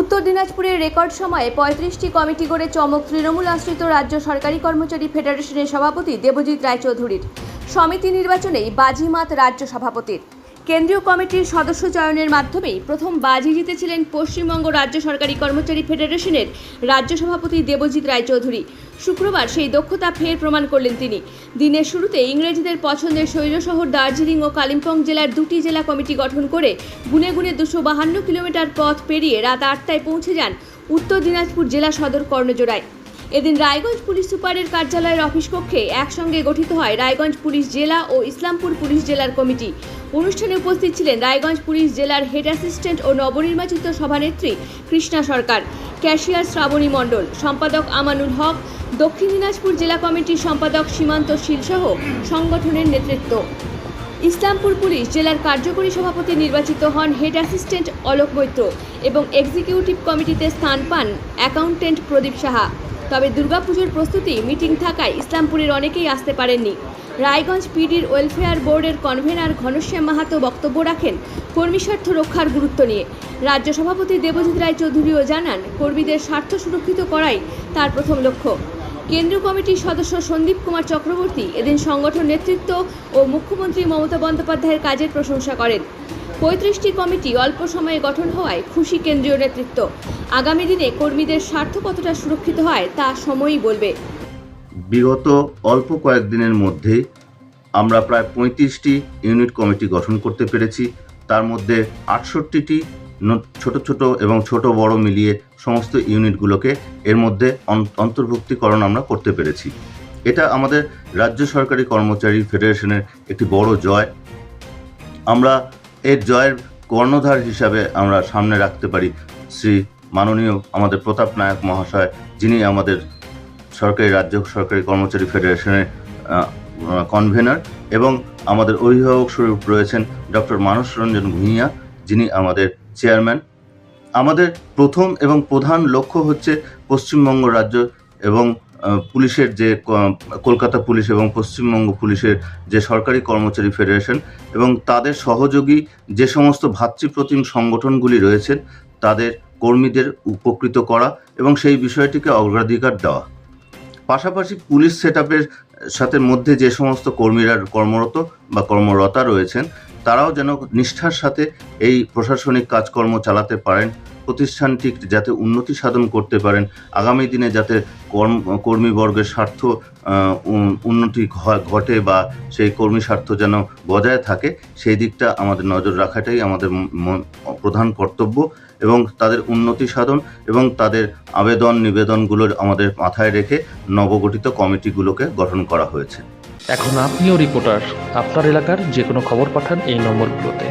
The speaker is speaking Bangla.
উত্তর দিনাজপুরের রেকর্ড সময়ে পঁয়ত্রিশটি কমিটি গড়ে চমক তৃণমূল আশ্রিত রাজ্য সরকারি কর্মচারী ফেডারেশনের সভাপতি দেবজিৎ রায়চৌধুরীর। সমিতি নির্বাচনেই বাজিমাত রাজ্য সভাপতির। কেন্দ্রীয় কমিটির সদস্য চয়নের মাধ্যমেই প্রথম বাজি জিতেছিলেন পশ্চিমবঙ্গ রাজ্য সরকারি কর্মচারী ফেডারেশনের রাজ্য সভাপতি দেবজিৎ রায়চৌধুরী। শুক্রবার সেই দক্ষতা ফের প্রমাণ করলেন তিনি। দিনের শুরুতে ইংরেজিদের পছন্দের শৈলশহর দার্জিলিং ও কালিম্পং জেলার দুটি জেলা কমিটি গঠন করে গুনে গুনে দুশো বাহান্ন কিলোমিটার পথ পেরিয়ে রাত আটটায় পৌঁছে যান উত্তর দিনাজপুর জেলা সদর কর্ণজোড়ায়। এদিন রায়গঞ্জ পুলিশ সুপারের কার্যালয়ের অফিস কক্ষে একসঙ্গে গঠিত হয় রায়গঞ্জ পুলিশ জেলা ও ইসলামপুর পুলিশ জেলার কমিটি। অনুষ্ঠানে উপস্থিত ছিলেন রায়গঞ্জ পুলিশ জেলার হেড অ্যাসিস্ট্যান্ট ও নবনির্বাচিত সভানেত্রী কৃষ্ণা সরকার, ক্যাশিয়ার শ্রাবণী মণ্ডল, সম্পাদক আমানুল হক, দক্ষিণ দিনাজপুর জেলা কমিটির সম্পাদক সীমান্ত শীলসহ সংগঠনের নেতৃত্ব। ইসলামপুর পুলিশ জেলার কার্যকরী সভাপতি নির্বাচিত হন হেড অ্যাসিস্ট্যান্ট অলোক মৈত্র এবং এক্সিকিউটিভ কমিটিতে স্থান পান অ্যাকাউন্টেন্ট প্রদীপ সাহা। তবে দুর্গাপুজোর প্রস্তুতি মিটিং থাকায় ইসলামপুরের অনেকেই আসতে পারেননি। রায়গঞ্জ পিডির ওয়েলফেয়ার বোর্ডের কনভেনার ঘনশ্যাম মাহাতো বক্তব্য রাখেন কর্মী স্বার্থ রক্ষার গুরুত্ব নিয়ে। রাজ্য সভাপতি দেবজিৎ রায় চৌধুরীও জানান, কর্মীদের স্বার্থ সুরক্ষিত করাই তার প্রথম লক্ষ্য। কেন্দ্রীয় কমিটির সদস্য সন্দীপ কুমার চক্রবর্তী এদিন সংগঠন নেতৃত্ব ও মুখ্যমন্ত্রী মমতা বন্দ্যোপাধ্যায়ের কাজের প্রশংসা করেন। পঁয়ত্রিশটি কমিটি অল্প সময়ে গঠন হওয়ায় খুশি কেন্দ্রীয় নেতৃত্ব। আগামী দিনে কর্মীদের স্বার্থ কতটা সুরক্ষিত হয় তা সময়ই বলবে। বিগত অল্প কয়েকদিনের মধ্যেই আমরা প্রায় পঁয়ত্রিশটি ইউনিট কমিটি গঠন করতে পেরেছি। তার মধ্যে আটষট্টিটি ছোট ছোট এবং ছোট বড় মিলিয়ে সমস্ত ইউনিটগুলোকে এর মধ্যে অন্তর্ভুক্তিকরণ আমরা করতে পেরেছি। এটা আমাদের রাজ্য সরকারি কর্মচারী ফেডারেশনের একটি বড় জয়। আমরা এর জয়ের কর্ণধার হিসাবে আমরা সামনে রাখতে পারি শ্রী মাননীয় আমাদের প্রতাপ নায়ক মহাশয়, যিনি আমাদের সরকারি রাজ্য, সরকারি কর্মচারী ফেডারেশনের কনভেনার এবং আমাদের অভিভাবক স্বরূপ রয়েছেন ডক্টর মানস রঞ্জন ভূঁইয়া, যিনি আমাদের চেয়ারম্যান আমাদের প্রথম এবং প্রধান লক্ষ্য হচ্ছে পশ্চিমবঙ্গ রাজ্য এবং পুলিশের যে কলকাতা পুলিশ এবং পশ্চিমবঙ্গ পুলিশের যে সরকারি কর্মচারী ফেডারেশন এবং তাদের সহযোগী যে সমস্ত ভাতৃপ্রতিম সংগঠনগুলি রয়েছেন তাদের কর্মীদের উপকৃত করা এবং সেই বিষয়টিকে অগ্রাধিকার দেওয়া। পাশাপাশি পুলিশ সেট সাথে মধ্যে যে সমস্ত কর্মীরা কর্মরত বা কর্মরতা রয়েছেন, তারাও যেন নিষ্ঠার সাথে এই প্রশাসনিক কাজকর্ম চালাতে পারেন প্রতিষ্ঠানটি যাতে উন্নতি সাধন করতে পারেন, আগামী দিনে যাতে কর্ম, কর্মীবর্গের স্বার্থ উন্নতি ঘটে বা সেই কর্মী স্বার্থ যেন বজায় থাকে, সেই দিকটা আমাদের নজর রাখাটাই আমাদের প্রধান কর্তব্য। এবং তাদের উন্নতি সাধন এবং তাদের আবেদন নিবেদনগুলোর আমাদের মাথায় রেখে নবগঠিত কমিটিগুলোকে গঠন করা হয়েছে। এখন আপনিও রিপোর্টার। আপনার এলাকার যে কোনো খবর পাঠান এই নম্বরগুলোতে।